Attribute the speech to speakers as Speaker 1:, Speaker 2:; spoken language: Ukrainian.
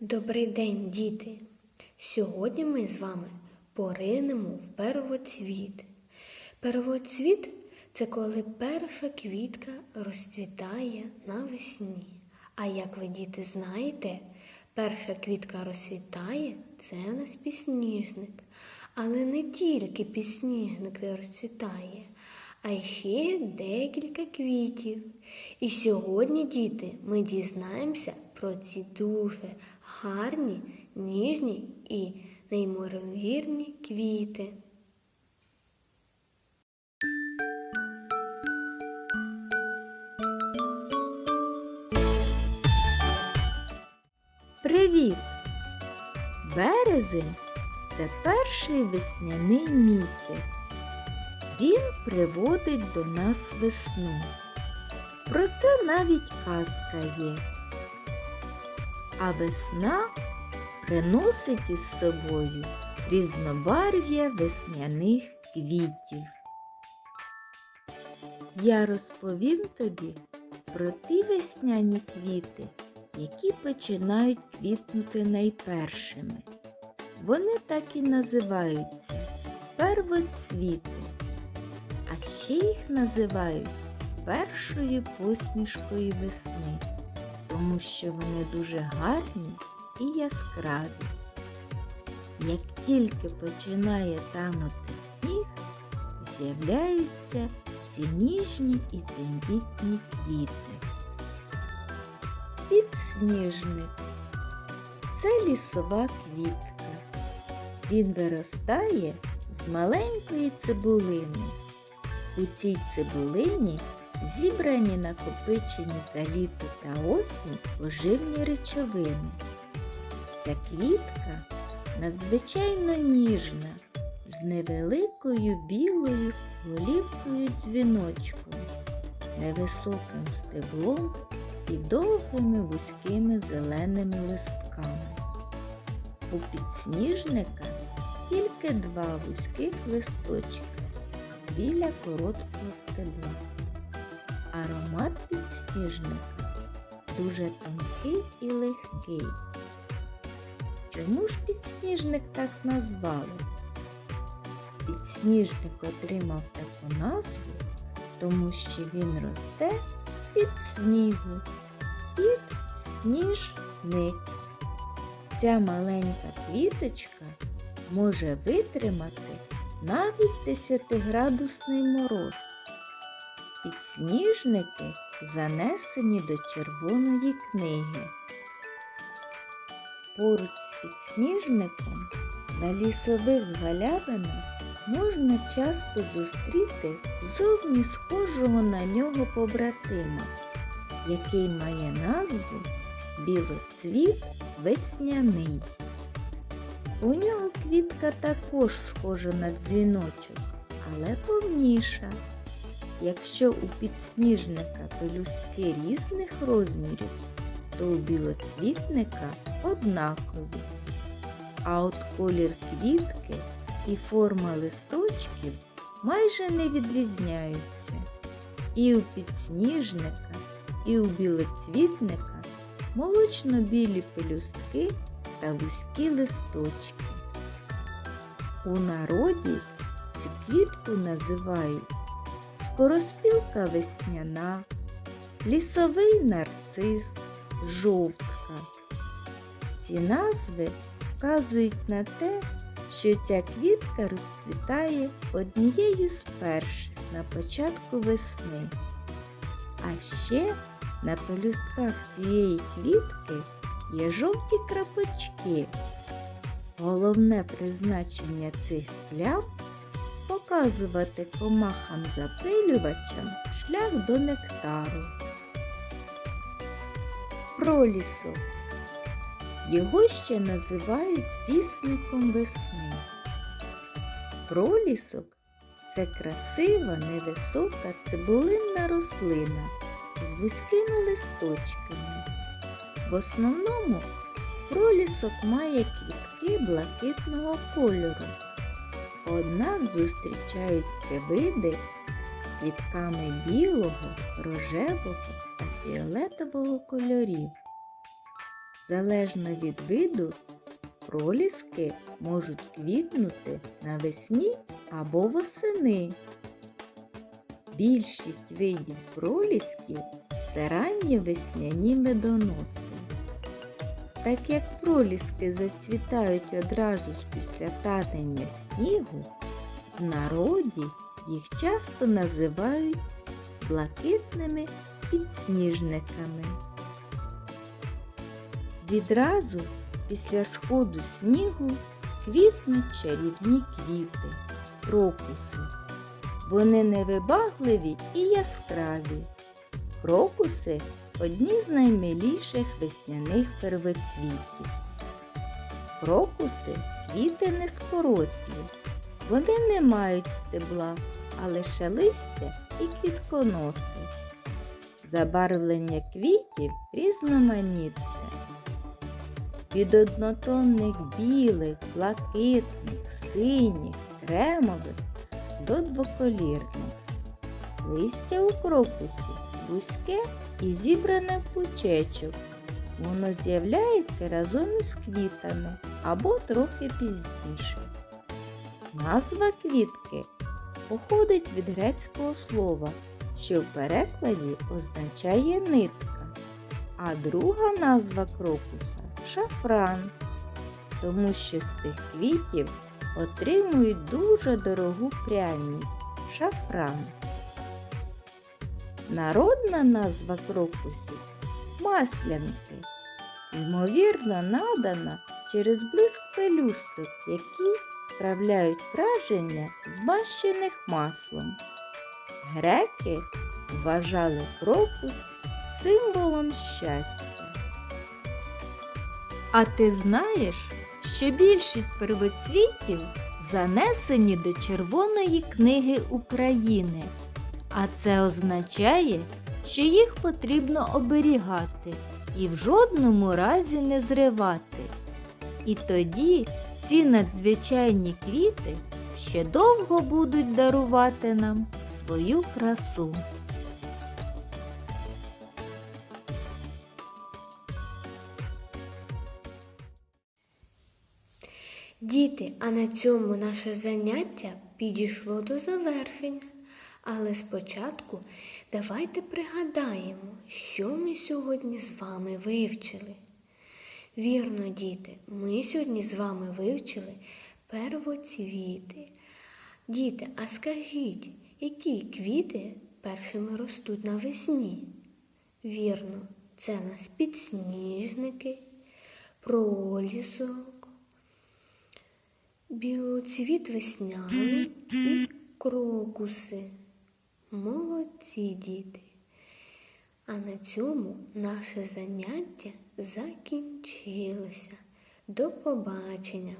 Speaker 1: Добрий день, діти! Сьогодні ми з вами поринемо в первоцвіт. Первоцвіт це коли перша квітка розцвітає навесні. А як ви, діти, знаєте, перша квітка розцвітає це у нас пісніжник. Але не тільки пісніжник розцвітає, а ще декілька квітів. І сьогодні, діти, ми дізнаємося про ці дуже гарні, ніжні і неймовірні квіти.
Speaker 2: Привіт! Березень це перший весняний місяць. Він приводить до нас весну. Про це навіть казка є. А весна приносить із собою різнобарв'я весняних квітів. Я розповім тобі про ті весняні квіти, які починають квітнути найпершими. Вони так і називаються первоцвіти, ще їх називають першою посмішкою весни, тому що вони дуже гарні і яскраві. Як тільки починає танути сніг, з'являються ці ніжні і тендітні квіти. Підсніжник це лісова квітка. Він виростає з маленької цибулини. У цій цибулині зібрані накопичені за літо та осінь поживні речовини. Ця квітка надзвичайно ніжна, з невеликою білою голівкою дзвіночком, невисоким стеблом і довгими вузькими зеленими листками. У підсніжника тільки два вузьких листочки біля короткого стебла. Аромат підсніжника дуже тонкий і легкий. Чому ж підсніжник так назвали? Підсніжник отримав таку назву, тому що він росте з-під снігу. Підсніжник. Ця маленька квіточка може витримати навіть 10-градусний мороз. Підсніжники занесені до червоної книги. Поруч з підсніжником на лісових галявинах можна часто зустріти зовні схожого на нього побратима, який має назву білоцвіт весняний. У нього квітка також схожа на дзвіночок, але повніша. Якщо у підсніжника пелюстки різних розмірів, то у білоцвітника однакові. А от колір квітки і форма листочків майже не відрізняються. І у підсніжника, і у білоцвітника молочно-білі пелюстки та вузькі листочки. У народі цю квітку називають скороспілка весняна, лісовий нарцис, жовтка. Ці назви вказують на те, що ця квітка розцвітає однією з перших на початку весни. А ще на пелюстках цієї квітки є жовті крапочки. Головне призначення цих плям показувати комахам запилювачам шлях до нектару. Пролісок. Його ще називають пісником весни. Пролісок це красива невисока цибулинна рослина з вузькими листочками. В основному пролісок має квітки блакитного кольору. Однак зустрічаються види з квітками білого, рожевого та фіолетового кольорів. Залежно від виду, проліски можуть квітнути навесні або восени. Більшість видів пролісків це ранні весняні медоноси. Так як проліски зацвітають одразу ж після танення снігу, в народі їх часто називають блакитними підсніжниками. Відразу після сходу снігу квітнуть чарівні квіти, крокуси. Вони невибагливі і яскраві. Крокуси одні з наймиліших весняних первоцвітів. Крокуси квіти нескорослі. Вони не мають стебла, а лише листя і квітконоси. Забарвлення квітів різноманітне. Від однотонних білих, блакитних, синіх, кремових до двоколірних. Листя у крокусі вузьке і зібране пучечок. Воно з'являється разом із квітами або трохи пізніше. Назва квітки походить від грецького слова, що в перекладі означає нитка, а друга назва крокуса шафран, тому що з цих квітів отримують дуже дорогу пряність шафран. Народна назва крокусів маслянки, ймовірно надана через блиск пелюсток, які справляють враження змащених маслом. Греки вважали крокус символом щастя.
Speaker 3: А ти знаєш, що більшість первоцвітів занесені до Червоної книги України, а це означає, що їх потрібно оберігати і в жодному разі не зривати. І тоді ці надзвичайні квіти ще довго будуть дарувати нам свою красу.
Speaker 1: Діти, а на цьому наше заняття підійшло до завершення. Але спочатку давайте пригадаємо, що ми сьогодні з вами вивчили. Вірно, діти, ми сьогодні з вами вивчили первоцвіти. Діти, а скажіть, які квіти першими ростуть навесні? Вірно, це у нас підсніжники, пролісок, білоцвіт весняний і крокуси. Молодці діти. А на цьому наше заняття закінчилося. До побачення!